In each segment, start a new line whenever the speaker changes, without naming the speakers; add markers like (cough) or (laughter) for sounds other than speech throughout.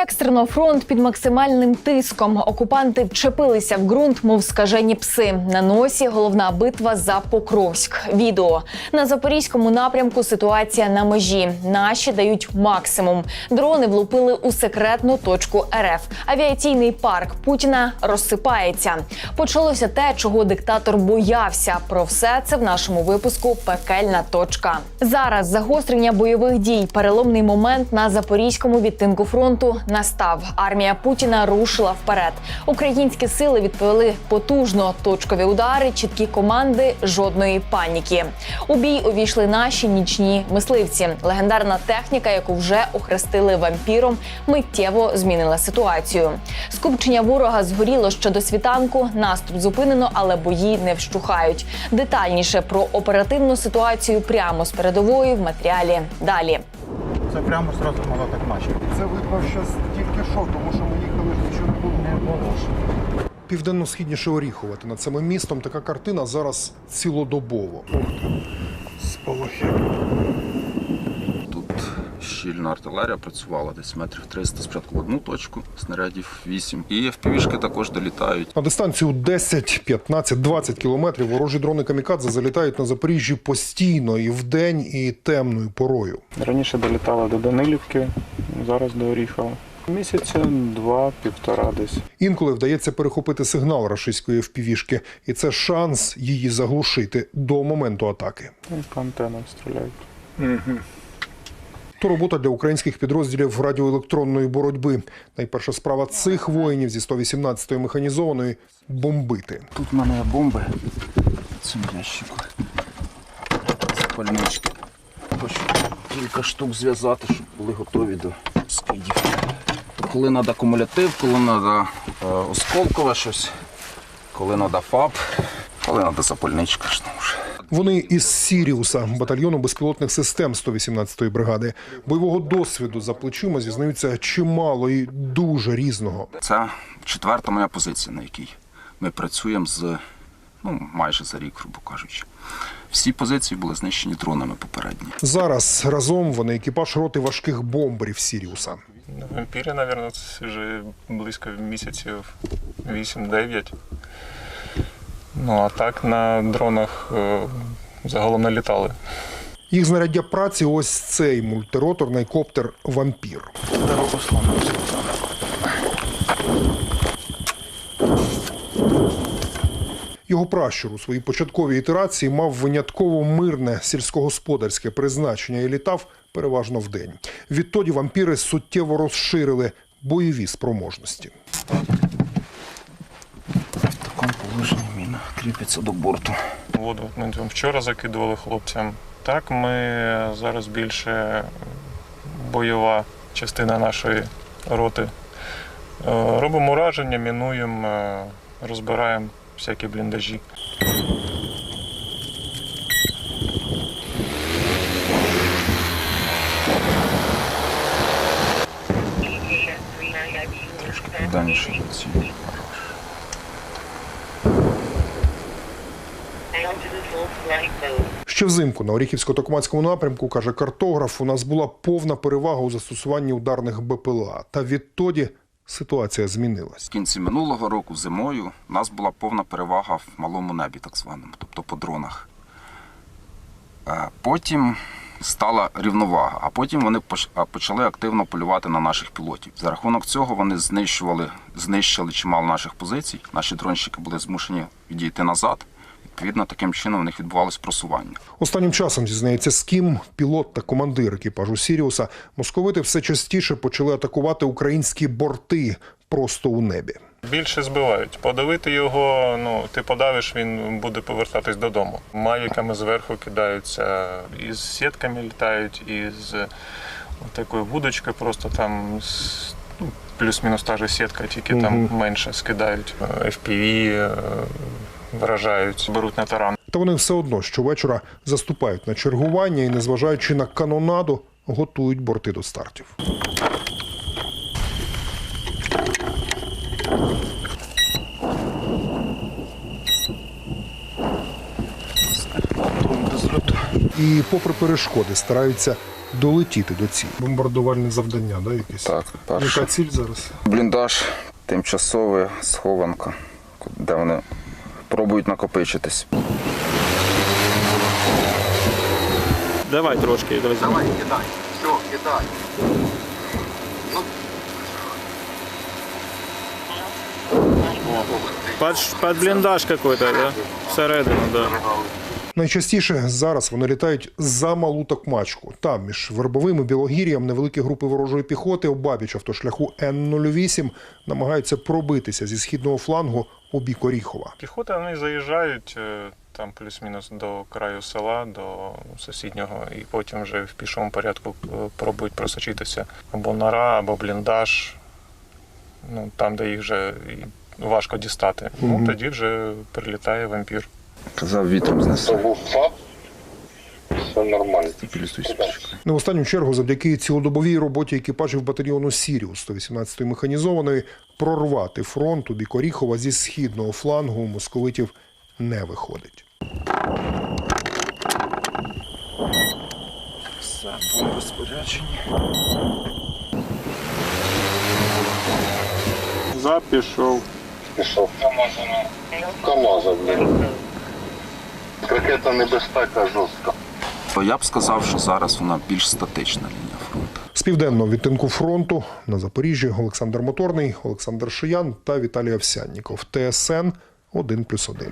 Екстрено фронт під максимальним тиском. Окупанти вчепилися в ґрунт, мов скажені пси. На носі головна битва за Покровськ. Відео на запорізькому напрямку. Ситуація на межі. Наші дають максимум. Дрони влупили у секретну точку РФ. Авіаційний парк Путіна розсипається. Почалося те, чого диктатор боявся. Про все це в нашому випуску Пекельна точка. Зараз загострення бойових дій. Переломний момент на запорізькому відтинку фронту настав. Армія Путіна рушила вперед. Українські сили відповіли потужно. Точкові удари, чіткі команди, жодної паніки. У бій увійшли наші нічні мисливці. Легендарна техніка, яку вже охрестили вампіром, миттєво змінила ситуацію. Скупчення ворога згоріло ще до світанку. Наступ зупинено, але бої не вщухають. Детальніше про оперативну ситуацію прямо з передової в матеріалі далі.
Це прямо зразу мало так наче.
Це видно зараз тільки що, тому що ми їхали ж нічого не було. Південно-східніше Оріхова. Над самим містом така картина зараз цілодобово.
Сполохи.
Щільна артилерія працювала десь метрів 300 спочатку в одну точку, снарядів 8. І FPV-шки також долітають.
На дистанцію 10, 15, 20 кілометрів ворожі дрони камікадзе залітають на Запоріжжі постійно і вдень, і темною порою.
Раніше долітала до Данилівки, зараз до Оріхова. Місяця два-півтора десь.
Інколи вдається перехопити сигнал рашистської впівішки, і це шанс її заглушити до моменту атаки.
По антенам стріляють.
То робота для українських підрозділів радіоелектронної боротьби. Найперша справа цих воїнів зі 118-ї механізованої бомбити.
Тут в мене бомби цьому ящику. Запальнички. Хочу кілька штук зв'язати, щоб були готові до скидів. Коли треба кумулятив, коли треба осколкове щось, коли треба ФАП, коли треба запальничка. ж.
Вони із Сіріуса, батальйону безпілотних систем 118-ї бригади. Бойового досвіду за плечима зізнаються чимало і дуже різного.
Це четверта моя позиція, на якій ми працюємо з ну, майже за рік, грубо кажучи. Всі позиції були знищені дронами попередні.
Зараз разом вони екіпаж роти важких бомберів Сіріуса.
На вампірі, мабуть, вже близько місяців 8-9. Ну а так на дронах е, загалом не літали.
Їх знаряддя праці ось цей мультироторний коптер Вампір. Його пращур у своїй початковій ітерації мав винятково мирне сільськогосподарське призначення і літав переважно вдень. Відтоді вампіри суттєво розширили бойові спроможності.
В такому положенні кріпиться до борту.
Воду ми вчора закидували хлопцям. Так, ми зараз більше бойова частина нашої роти. Е, Робимо ураження, мінуємо, е, розбираємо всякі бліндажі.
Трошки від
Ще взимку на Оріхівсько-Токмацькому напрямку, каже картограф, у нас була повна перевага у застосуванні ударних БПЛА. Та відтоді ситуація змінилась.
В кінці минулого року, зимою, у нас була повна перевага в малому небі, так званому, тобто по дронах. Е, Потім стала рівновага, а потім вони почали активно полювати на наших пілотів. За рахунок цього вони знищували, знищили чимало наших позицій. Наші дронщики були змушені відійти назад. Відповідно, таким чином у них відбувалось просування.
Останнім часом зізнається Скім, пілот та командир екіпажу Сіріуса, московити все частіше почали атакувати українські борти просто у небі.
Більше збивають. Подавити його, ну ти подавиш, він буде повертатись додому. Мавіками зверху кидаються, із сітками літають, із такою вудочкою, просто там ну, плюс-мінус та же сітка, тільки там менше скидають. FPV е, вражають, беруть на таран.
Та вони все одно щовечора заступають на чергування і, незважаючи на канонаду, готують борти до стартів. І попри перешкоди стараються долетіти до цілі. Бомбардувальне завдання, да, якесь?
Так, перше.
Яка ціль зараз?
Бліндаж, тимчасова схованка, де вони пробують накопичитись.
Давай трошки. Давай.
Давай, кидай. Все, кидай.
Под, под бліндаж какой-то, да? Всередину, да.
Найчастіше зараз вони літають за малу Токмачку. Там між вербовим і білогір'ям невеликі групи ворожої піхоти обабіч автошляху Н-08 намагаються пробитися зі східного флангу у бік Оріхова.
Піхота вони заїжджають е, там плюс-мінус до краю села, до сусіднього, і потім вже в пішому порядку е, пробують просочитися або нора, або бліндаж, ну там, де їх вже важко дістати.
Мгм.
Ну тоді вже прилітає вампір.
Казав, вітром знесе.
все нормально.
Не в останню чергу, завдяки цілодобовій роботі екіпажів батальйону Сіріус 118-ї механізованої прорвати фронт у бік Оріхова зі східного флангу у московитів не виходить.
Все.
Запішов.
Пішов. Камаза. Камаза, блін. Ракета небезпека жорстка.
То я б сказав, що зараз вона більш статична лінія фронту.
З південного відтинку фронту на Запоріжжі Олександр Моторний, Олександр Шиян та Віталій Овсянніков. ТСН 1+,1.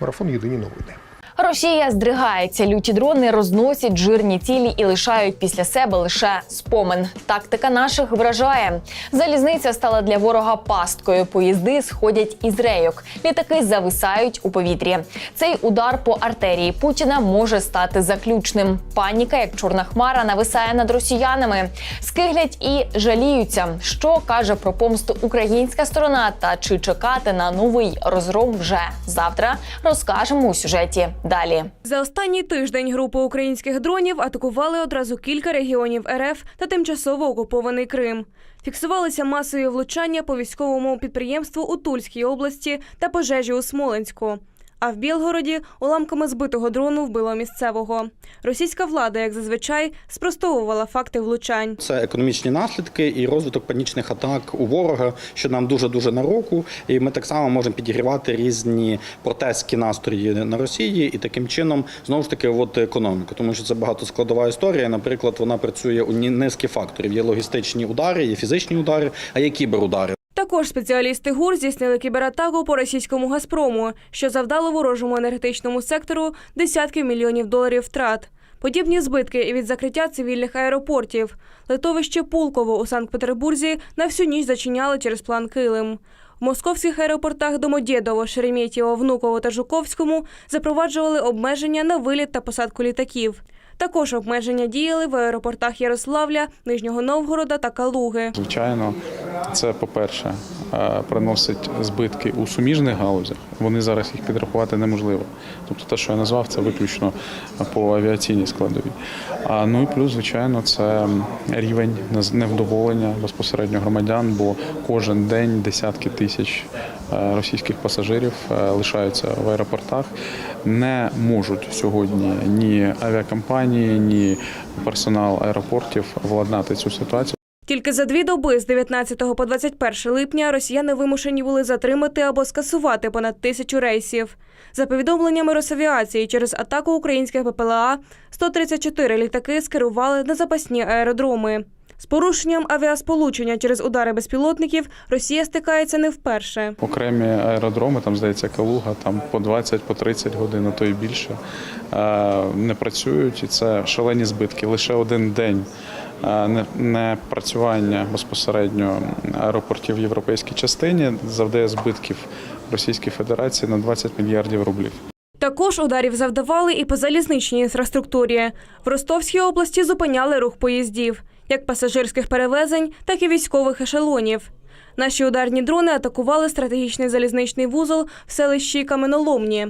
Марафон Єдині новини.
Росія здригається. Люті дрони розносять жирні цілі і лишають після себе лише спомин. Тактика наших вражає. Залізниця стала для ворога пасткою. Поїзди сходять із рейок. Літаки зависають у повітрі. Цей удар по артерії Путіна може стати заключним. Паніка, як чорна хмара, нависає над росіянами. Скиглять і жаліються. Що каже про помсту українська сторона та чи чекати на новий розгром вже завтра? Розкажемо у сюжеті далі.
За останній тиждень групи українських дронів атакували одразу кілька регіонів РФ та тимчасово окупований Крим. Фіксувалися масові влучання по військовому підприємству у Тульській області та пожежі у Смоленську. А в Білгороді уламками збитого дрону вбило місцевого. Російська влада, як зазвичай, спростовувала факти влучань.
Це економічні наслідки і розвиток панічних атак у ворога, що нам дуже дуже на руку. І ми так само можемо підігрівати різні протестські настрої на Росії і таким чином знову ж таки от економіку, тому що це багатоскладова історія. Наприклад, вона працює у низки факторів. Є логістичні удари, є фізичні удари, а є кіберудари.
Також спеціалісти ГУР здійснили кібератаку по російському Газпрому, що завдало ворожому енергетичному сектору десятки мільйонів доларів втрат. Подібні збитки і від закриття цивільних аеропортів. Литовище Пулково у Санкт-Петербурзі на всю ніч зачиняли через план Килим. В московських аеропортах Домодєдово, Шереметьєво, Внуково та Жуковському запроваджували обмеження на виліт та посадку літаків. Також обмеження діяли в аеропортах Ярославля, Нижнього Новгорода та Калуги.
Звичайно, це по-перше е, приносить збитки у суміжних галузях. Вони зараз їх підрахувати неможливо. Тобто те, що я назвав, це виключно по авіаційній складовій. А ну і плюс, звичайно, це рівень невдоволення безпосередньо громадян, бо кожен день десятки тисяч е, російських пасажирів е, лишаються в аеропортах. Не можуть сьогодні ні авіакомпанії, ні персонал аеропортів владнати цю ситуацію.
Тільки за дві доби з 19 по 21 липня росіяни вимушені були затримати або скасувати понад тисячу рейсів. За повідомленнями Росавіації, через атаку українських БПЛА 134 літаки скерували на запасні аеродроми. З порушенням авіасполучення через удари безпілотників Росія стикається не вперше.
Окремі аеродроми, там здається, Калуга, там по 20, по 30 годин, а то і більше, е, не працюють, і це шалені збитки. Лише один день непрацювання безпосередньо аеропортів в європейській частині завдає збитків Російській Федерації на 20 мільярдів рублів.
Також ударів завдавали і по залізничній інфраструктурі. В Ростовській області зупиняли рух поїздів, як пасажирських перевезень, так і військових ешелонів. Наші ударні дрони атакували стратегічний залізничний вузол в селищі Каменоломні.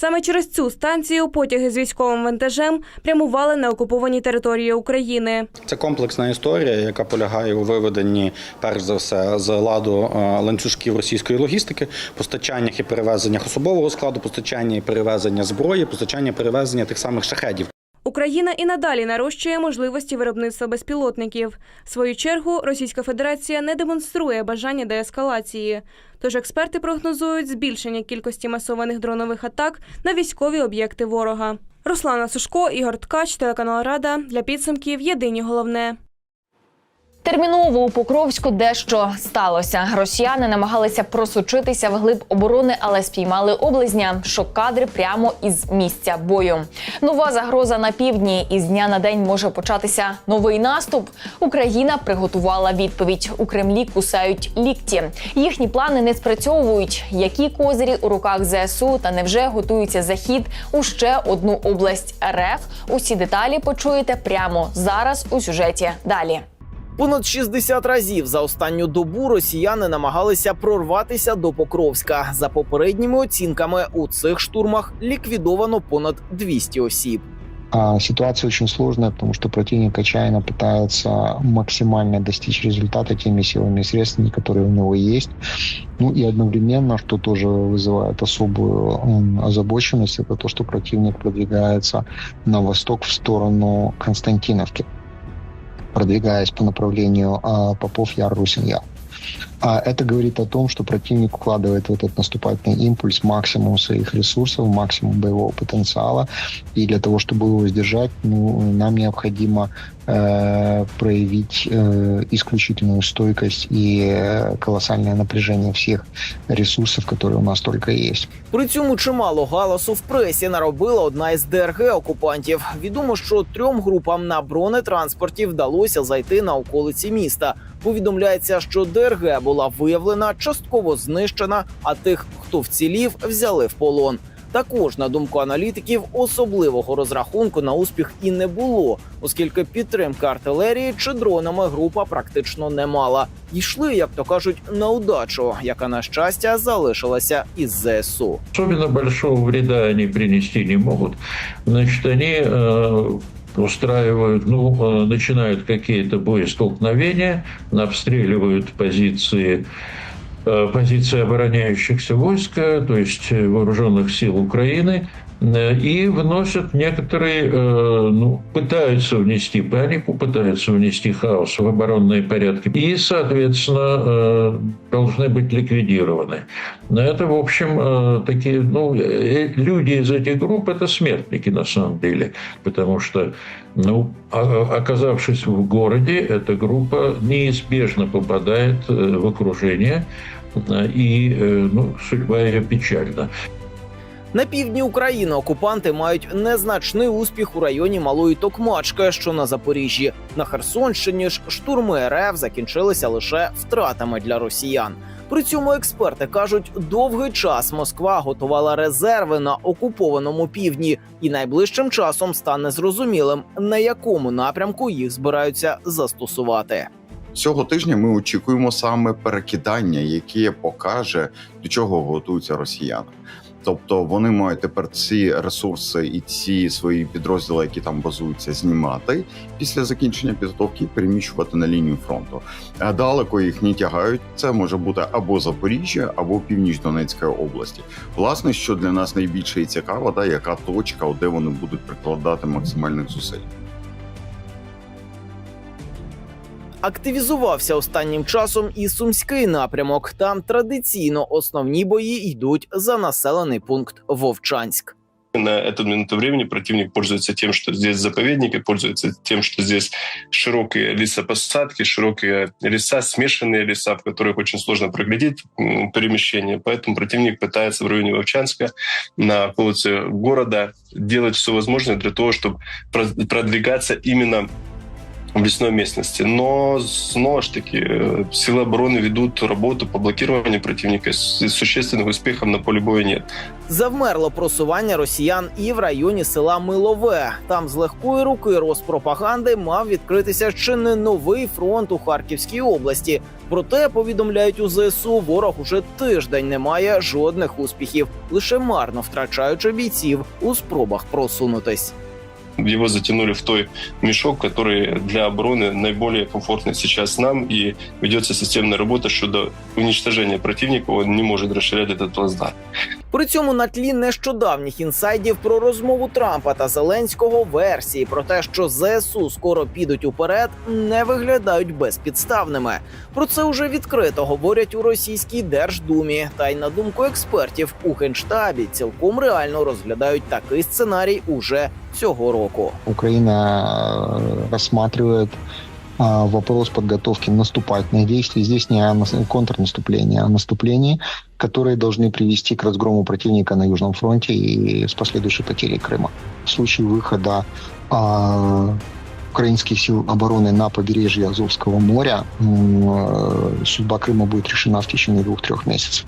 Саме через цю станцію потяги з військовим вантажем прямували на окуповані території України.
Це комплексна історія, яка полягає у виведенні, перш за все, з ладу е, ланцюжків російської логістики, постачаннях і перевезеннях особового складу, постачання і перевезення зброї, постачання і перевезення тих самих шахедів.
Україна і надалі нарощує можливості виробництва безпілотників. В свою чергу Російська Федерація не демонструє бажання деескалації. Тож експерти прогнозують збільшення кількості масованих дронових атак на військові об'єкти ворога. Руслана Сушко, Ігор Ткач, телеканал Рада для підсумків. Єдині головне.
Терміново у Покровську дещо сталося. Росіяни намагалися просочитися вглиб оборони, але спіймали облизня. Шок-кадри прямо із місця бою. Нова загроза на півдні. Із дня на день може початися новий наступ. Україна приготувала відповідь. У Кремлі кусають лікті. Їхні плани не спрацьовують. Які козирі у руках ЗСУ та невже готується захід у ще одну область РФ? Усі деталі почуєте прямо зараз у сюжеті. Далі.
Понад 60 разів за останню добу росіяни намагалися прорватися до Покровська. За попередніми оцінками у цих штурмах ліквідовано понад 200 осіб.
А ситуация очень сложная, потому что противник отчаянно пытается максимально достичь результата теми силами и средствами, которые у него есть. Ну и одновременно, что тоже вызывает особую м, озабоченность, это то, что противник продвигается на восток в сторону Константиновки, продвигаясь по направлению Попов Яр Русин Яр. А это говорит о том, что противник вкладывает в этот наступательный импульс максимум своих ресурсов, максимум боевого потенциала. И для того, чтобы его сдержать, ну, нам необходимо э, проявить э, исключительную стойкость и э, колоссальное напряжение всех ресурсов, которые у нас только есть.
При цьому чимало галасу в пресі наробила одна із ДРГ окупантів. Відомо, що трьом групам на бронетранспорті вдалося зайти на околиці міста. Повідомляється, що ДРГ була виявлена, частково знищена, а тих, хто вцілів, взяли в полон. Також, на думку аналітиків, особливого розрахунку на успіх і не було, оскільки підтримки артилерії чи дронами група практично не мала. Йшли, як то кажуть, на удачу, яка на щастя залишилася із ЗСУ.
Особенно большого вреда они принести не могут. Значит, они э, устраивают, ну, э, начинают какие-то боестолкновения, обстреливают позиции э, позиции обороняющихся войск, э, то есть э, вооруженных сил Украины, э, и вносят некоторые, э, ну, пытаются внести панику, пытаются внести хаос в оборонные порядки, и, соответственно, э, должны быть ликвидированы. Но это, в общем, э, такие, ну, э, люди из этих групп это смертники на самом деле, потому что, ну, о- оказавшись в городе, эта группа неизбежно попадает э, в окружение, э, и, э, ну, судьба ее печальна.
На півдні України окупанти мають незначний успіх у районі Малої Токмачки, що на Запоріжжі. На Херсонщині ж штурми РФ закінчилися лише втратами для росіян. При цьому експерти кажуть, довгий час Москва готувала резерви на окупованому півдні, і найближчим часом стане зрозумілим, на якому напрямку їх збираються застосувати.
Цього тижня ми очікуємо саме перекидання, яке покаже, до чого готуються росіяни. Тобто вони мають тепер ці ресурси і ці свої підрозділи, які там базуються, знімати після закінчення підготовки і переміщувати на лінію фронту. А Далеко їх не тягають. Це може бути або Запоріжжя, або північ Донецької області. Власне, що для нас найбільше і цікаво, да, яка точка, де вони будуть прикладати максимальних зусиль.
Активізувався останнім часом і сумський напрямок. Там традиційно основні бої йдуть за населений пункт Вовчанськ.
На эту минуту времени противник пользуется тем, что здесь заповедники, пользуется тем, что здесь широкие лесопосадки, широкие леса, смешанные леса, в которых очень сложно проглядеть м, перемещение. Поэтому противник пытается в районе Вовчанска на околице города делать все возможное для того, чтобы про- продвигаться именно в лесной местности. Но снова ж таки э, силы обороны ведут работу по блокированию противника. С- Существенных успехов на поле боя нет.
Завмерло просування росіян і в районі села Милове. Там з легкої руки Роспропаганди мав відкритися чи не новий фронт у Харківській області. Проте повідомляють у ЗСУ, ворог уже тиждень не має жодних успіхів, лише марно втрачаючи бійців у спробах просунутись.
Его затянули в той мешок, который для обороны наиболее комфортный сейчас нам, и ведется системная работа щодо уничтожения противника, он не может расширять этот плацдарм.
При цьому на тлі нещодавніх інсайдів про розмову Трампа та Зеленського версії про те, що ЗСУ скоро підуть уперед, не виглядають безпідставними. Про це уже відкрито говорять у російській Держдумі. Та й на думку експертів у генштабі цілком реально розглядають такий сценарій уже цього року.
Украина э, рассматривает а, вопрос подготовки наступательных действий. Здесь не о нас- контрнаступлении, а о наступлении, которые должны привести к разгрому противника на Южном фронте и с последующей потерей Крыма. В случае выхода а, украинских сил обороны на побережье Азовского моря м, э, судьба Крыма будет решена в течение двух-трех месяцев.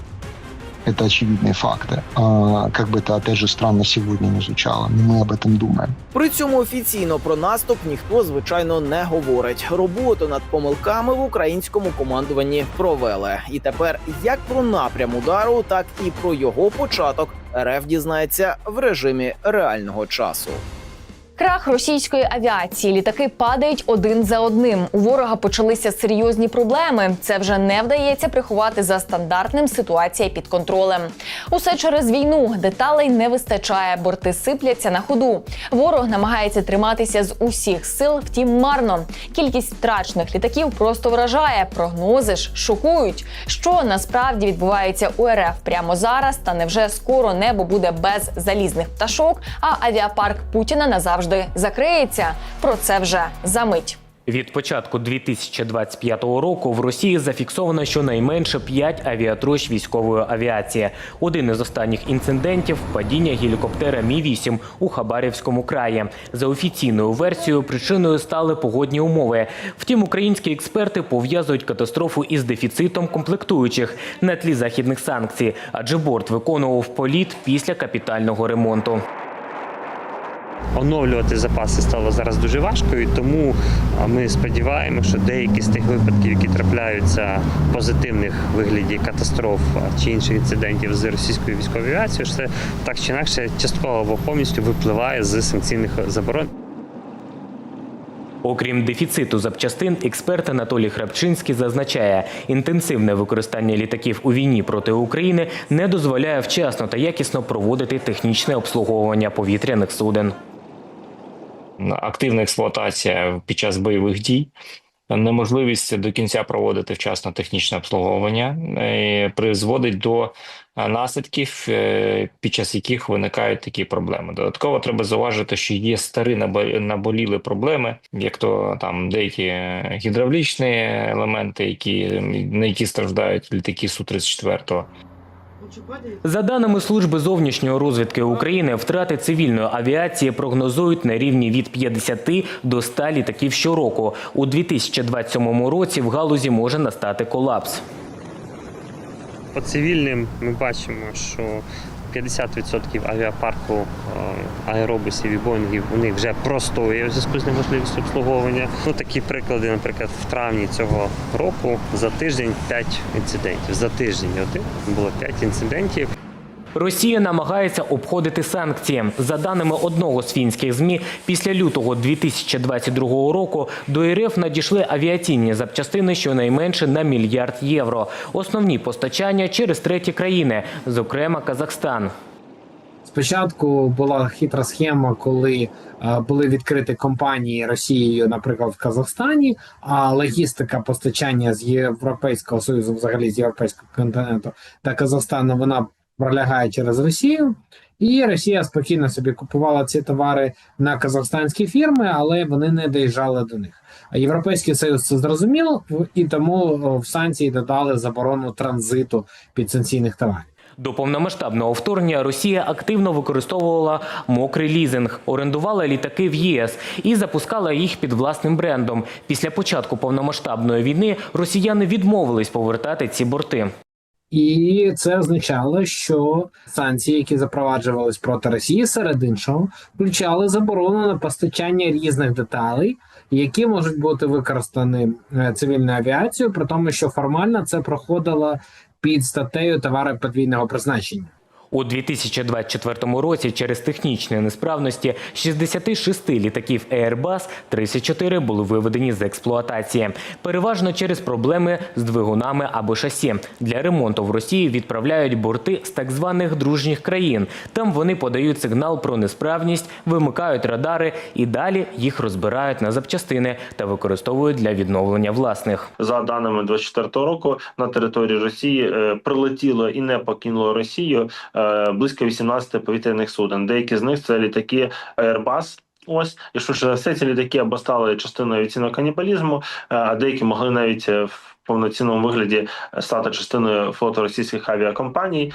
Это очевидные факты. А, как бы это, опять же, странно сегодня не звучало, но мы об этом думаем.
При цьому офіційно про наступ ніхто звичайно не говорить. Роботу над помилками в українському командуванні провели. І тепер як про напрям удару, так і про його початок РФ дізнається в режимі реального часу.
Крах російської авіації. Літаки падають один за одним. У ворога почалися серйозні проблеми. Це вже не вдається приховати за стандартним ситуація під контролем. Усе через війну деталей не вистачає, борти сипляться на ходу. Ворог намагається триматися з усіх сил, втім марно. Кількість втрачених літаків просто вражає. Прогнози ж шокують. Що насправді відбувається у РФ прямо зараз? Та невже скоро небо буде без залізних пташок, а авіапарк Путіна назавжди закриється? Про це вже за мить.
Від початку 2025 року в Росії зафіксовано щонайменше 5 авіатрощ військової авіації. Один із останніх інцидентів падіння гелікоптера Мі 8 у Хабарівському краї. За офіційною версією, причиною стали погодні умови. Втім, українські експерти пов'язують катастрофу із дефіцитом комплектуючих на тлі західних санкцій, адже борт виконував політ після капітального ремонту.
Оновлювати запаси стало зараз дуже важко, і тому ми сподіваємося, що деякі з тих випадків, які трапляються позитивних вигляді катастроф чи інших інцидентів з російською військовою авіацією, що це так чи інакше частково або повністю випливає з санкційних заборон.
Окрім дефіциту запчастин, експерт Анатолій Храпчинський зазначає, інтенсивне використання літаків у війні проти України не дозволяє вчасно та якісно проводити технічне обслуговування повітряних суден.
Активна експлуатація під час бойових дій, неможливість до кінця проводити вчасно технічне обслуговування е, призводить до е, наслідків, е, під час яких виникають такі проблеми. Додатково треба зауважити, що є старі набо- наболіли проблеми, як то там деякі гідравлічні елементи, які на які страждають літаки су 34
За даними служби зовнішньої розвідки України, втрати цивільної авіації прогнозують на рівні від 50 до 100 літаків щороку. У 2027 році в галузі може настати колапс.
По цивільним ми бачимо, що 50% авіапарку е, аеробусів і боїнгів у них вже простоє в зв'язку з неможливістю обслуговування. Ну такі приклади, наприклад, в травні цього року за тиждень 5 інцидентів. За тиждень один було 5 інцидентів.
Росія намагається обходити санкції. За даними одного з фінських змі, після лютого 2022 року до РФ надійшли авіаційні запчастини щонайменше на мільярд євро. Основні постачання через треті країни, зокрема Казахстан.
Спочатку була хитра схема, коли е, були відкриті компанії Росією, наприклад, в Казахстані, а логістика постачання з Європейського союзу, взагалі з європейського континенту та Казахстану, вона пролягає через Росію. І Росія спокійно собі купувала ці товари на казахстанські фірми, але вони не доїжджали до них. А Європейський Союз це зрозумів, і тому в санкції додали заборону транзиту підсанкційних товарів.
До повномасштабного вторгнення Росія активно використовувала мокрий лізинг, орендувала літаки в ЄС і запускала їх під власним брендом. Після початку повномасштабної війни росіяни відмовились повертати ці борти.
І це означало, що санкції, які запроваджувались проти Росії, серед іншого, включали заборону на постачання різних деталей, які можуть бути використані е, цивільною авіацією, при тому, що формально це проходило під статтею товари подвійного призначення.
У 2024 році через технічні несправності 66 літаків Airbus 34 були виведені з експлуатації. Переважно через проблеми з двигунами або шасі. Для ремонту в Росії відправляють борти з так званих дружніх країн. Там вони подають сигнал про несправність, вимикають радари і далі їх розбирають на запчастини та використовують для відновлення власних.
За даними 24 року на території Росії е, прилетіло і не покинуло Росію е, близько 18 повітряних суден. Деякі з них це літаки Airbus. Ось і швидше за все ці літаки або стали частиною авіаційного канібалізму, е, а деякі могли навіть е, в повноцінному вигляді стати частиною флоту російських авіакомпаній.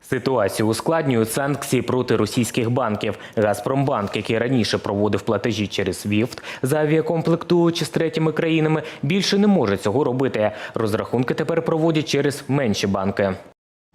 Ситуацію ускладнюють санкції проти російських банків. Газпромбанк, який раніше проводив платежі через SWIFT за авіакомплектуючі з третіми країнами, більше не може цього робити. Розрахунки тепер проводять через менші банки.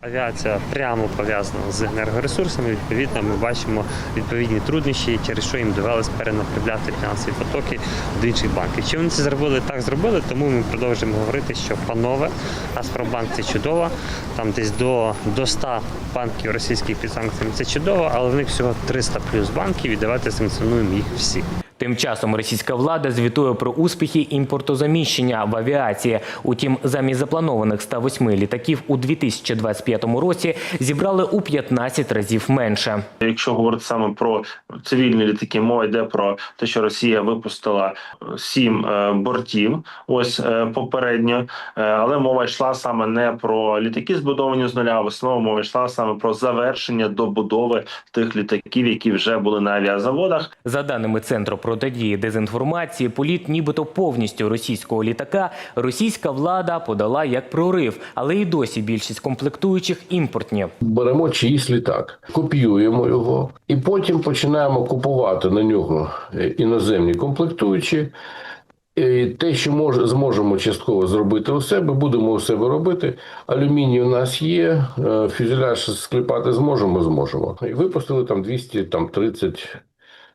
Авіація прямо пов'язана з енергоресурсами. Відповідно, ми бачимо відповідні труднощі, через що їм довелось перенаправляти фінансові потоки до інших банків. Чи вони це зробили? Так зробили, тому ми продовжуємо говорити, що панове Газпромбанк це чудово. Там десь до, до 100 банків російських під санкціями це чудово, але в них всього 300 плюс банків і давайте санкціонуємо їх всі.
Тим часом російська влада звітує про успіхи імпортозаміщення в авіації. Утім, замість запланованих 108 літаків у 2025 році зібрали у 15 разів менше.
Якщо говорити саме про цивільні літаки, мова йде про те, що Росія випустила е, сім е, бортів. Ось е, попередньо, Е, але мова йшла саме не про літаки, збудовані з нуля. а В основному мова йшла саме про завершення добудови тих літаків, які вже були на авіазаводах.
За даними центру протидії дезінформації, політ, нібито повністю російського літака, російська влада подала як прорив, але і досі більшість комплектуючих імпортні.
Беремо чиїсь літак, копіюємо його, і потім починаємо купувати на нього е, іноземні комплектуючі. І те, що може, зможемо частково зробити у себе, будемо у себе робити. Алюміній у нас є, е, фюзеляж склепати зможемо, зможемо. І випустили там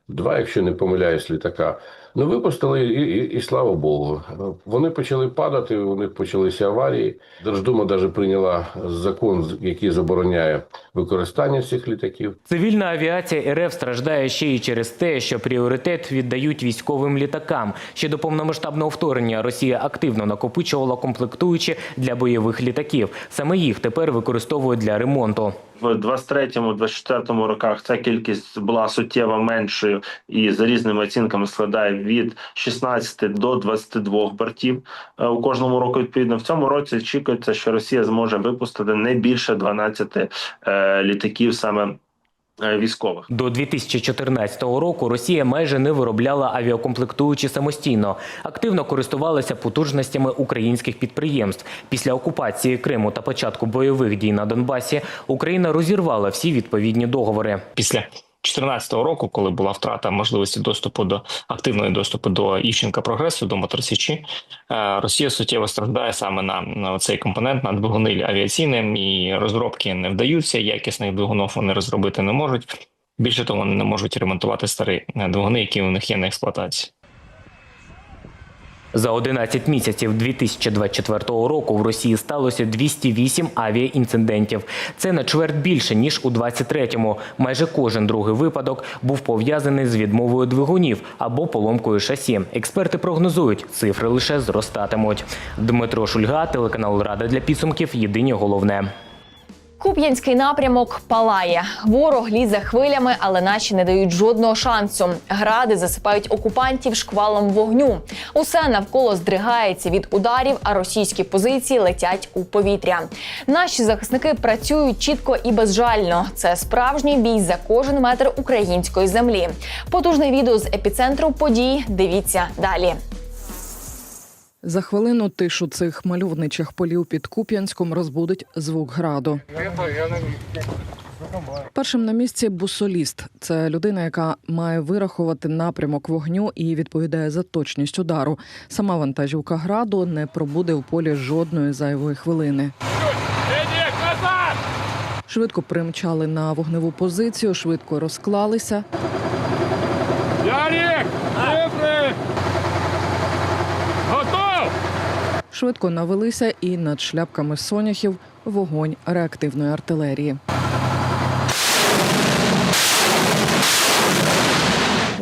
232, якщо не помиляюсь, літака. Ну, випустили і, і, і слава Богу. Вони почали падати, у них почалися аварії. Держдума навіть прийняла закон, який забороняє використання цих літаків.
Цивільна авіація РФ страждає ще й через те, що пріоритет віддають військовим літакам. Ще до повномасштабного вторгнення Росія активно накопичувала комплектуючі для бойових літаків. Саме їх тепер використовують для ремонту.
В 23-24 роках ця кількість була суттєво меншою і за різними оцінками складає від 16 до 22 бортів е, у кожному року. Відповідно, в цьому році очікується, що Росія зможе випустити не більше 12 е, літаків саме. е, Військових
До 2014 року Росія майже не виробляла авіакомплектуючі самостійно, активно користувалася потужностями українських підприємств. Після окупації Криму та початку бойових дій на Донбасі Україна розірвала всі відповідні договори.
Після 2014 року, коли була втрата можливості доступу до активної доступу до Іщенка прогресу, до моторсічі, е, Росія суттєво страждає саме на, цей компонент на двигуни авіаційним і розробки не вдаються. Якісних двигунів вони розробити не можуть. Більше того, вони не можуть ремонтувати старі е, двигуни, які у них є на експлуатації.
За 11 місяців 2024 року в Росії сталося 208 авіаінцидентів. Це на чверть більше ніж у 23-му. Майже кожен другий випадок був пов'язаний з відмовою двигунів або поломкою шасі. Експерти прогнозують, цифри лише зростатимуть. Дмитро Шульга, телеканал Рада для підсумків. Єдині головне.
Куп'янський напрямок палає. Ворог лізе хвилями, але наші не дають жодного шансу. Гради засипають окупантів шквалом вогню. Усе навколо здригається від ударів, а російські позиції летять у повітря. Наші захисники працюють чітко і безжально. Це справжній бій за кожен метр української землі. Потужне відео з епіцентру подій. Дивіться далі.
За хвилину тишу цих мальовничих полів під Куп'янськом розбудить звук граду. Першим на місці бусоліст. Це людина, яка має вирахувати напрямок вогню і відповідає за точність удару. Сама вантажівка граду не пробуде в полі жодної зайвої хвилини. Швидко примчали на вогневу позицію, швидко розклалися.
Ярік! Цифри! Готов!
Швидко навелися і над шляпками соняхів вогонь реактивної артилерії.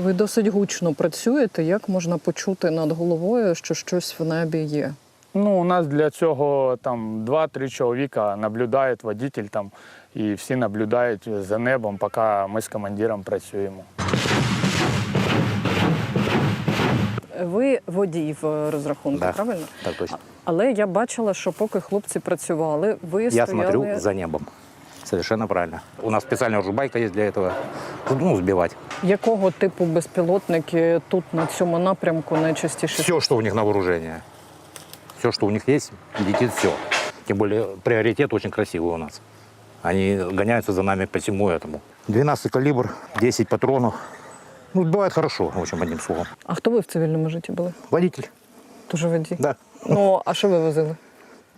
Ви досить гучно працюєте. Як можна почути над головою, що щось в небі є?
Ну, у нас для цього там два-три чоловіка наблюдають, водитель там, і всі наблюдають за небом, поки ми з командиром працюємо.
Ви водій в розрахунку,
Да.
правильно?
Так точно.
Але я бачила, що поки хлопці працювали, ви
Я
стояли...
смотрю за небом. Совершенно правильно. У нас специальная жубайка есть для этого. Ну, сбивать.
Якого типу безпілотники тут на цьому напрямку найчастіше?
Все, что у них на вооружение. Все, что у них есть, летит все. Тем более приоритет очень красивый у нас. Они гоняются за нами по всему этому. 12 калибр, 10 патронов. Ну, бывает хорошо, в общем, одним словом.
А хто ви в цивільному житті були?
Водитель.
Дуже водій?
Да.
Ну, а що ви возили?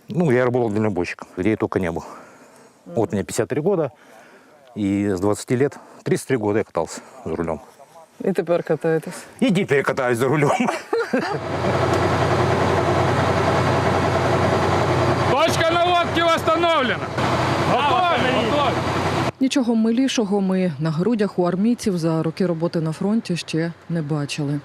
Ну, я работал дальнобойщиком, где я только не был. Вот мне 53 года, и с 20 лет, 33 года я катался за рулем.
І тепер катаєтесь.
И теперь катаюсь за рулем.
Точка наводки встановлена! Готові! Готові!
Нічого милішого ми на грудях у армійців за роки роботи на фронті ще не бачили.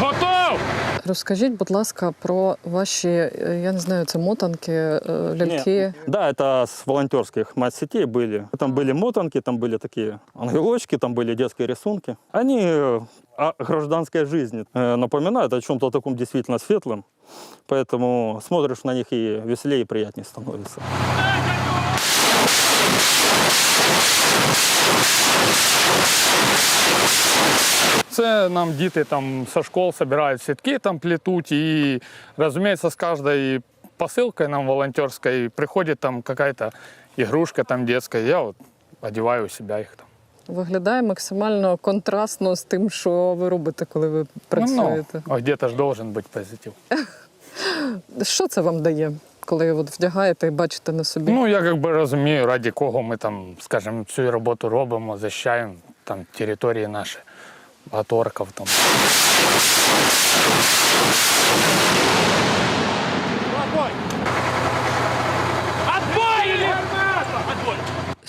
Готов!
Розкажіть, будь ласка, про ваші, е, я не знаю, це мотанки, е, ляльки.
Да, это с волонтерских мать-сетей были. Там были мотанки, там были такие ангелочки, там были детские рисунки. Они э, о гражданской жизни э, напоминают о чем-то таком действительно светлом. Поэтому смотришь на них и веселее, и приятнее становится.
Це нам діти там со школ збирають сітки, там плетуть. І, розуміється, з кожної посилки нам волонтерської приходить там якась ігрушка там детська. Я от одягаю у себе їх там.
Виглядає максимально контрастно з тим, що ви робите, коли ви працюєте.
Ну, а где-то ж должен бути позитив. (laughs)
Що це вам дає, коли от вдягаєте і бачите на собі?
Ну, я якби розумію, раді кого ми там, скажімо, цю роботу робимо, захищаємо там території наші, от орків там.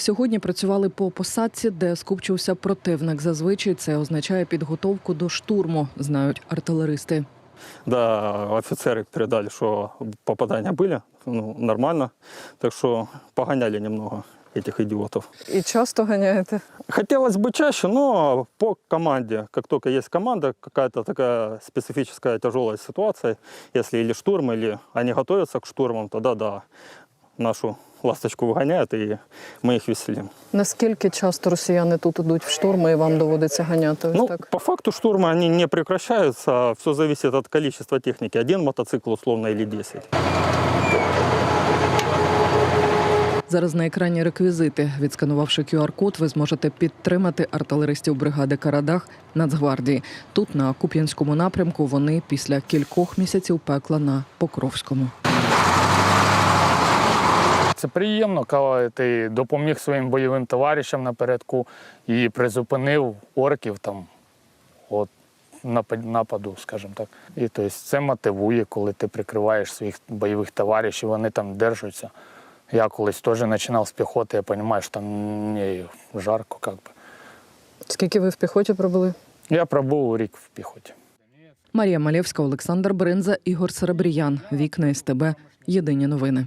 Сьогодні працювали по посадці, де скупчився противник. Зазвичай це означає підготовку до штурму, знають артилеристи.
Да, офицеры передали, что попадания были, ну, нормально. Так что погоняли немного этих идиотов.
І часто ганяєте?
Хотелось бы чаще, но по команде. Как только есть команда, какая-то такая специфическая тяжелая ситуация, если или штурм, или они готовятся к штурмам, тогда да, нашу ласточку выгоняют, и мы их веселим.
Наскільки часто росіяни тут ідуть в штурми і вам доводиться ганяти? Ось
Ну,
так?
по факту штурмы они не прекращаются, все зависит от количества техники. Один мотоцикл условно или 10.
Зараз на екрані реквізити. Відсканувавши QR-код, ви зможете підтримати артилеристів бригади Карадах Нацгвардії. Тут на Куп'янському напрямку вони після кількох місяців пекла на Покровському.
Це приємно, коли ти допоміг своїм бойовим товаришам напередку і призупинив орків там от нападу, скажімо так. І тобто, це мотивує, коли ти прикриваєш своїх бойових товаришів, вони там держаться. Я колись теж починав з піхоти, я розумію, що там мені жарко. Как би.
Скільки ви в піхоті пробули?
Я пробув рік в піхоті.
Марія Малєвська, Олександр Бринза, Ігор Серебріян. Вікна СТБ. Єдині новини.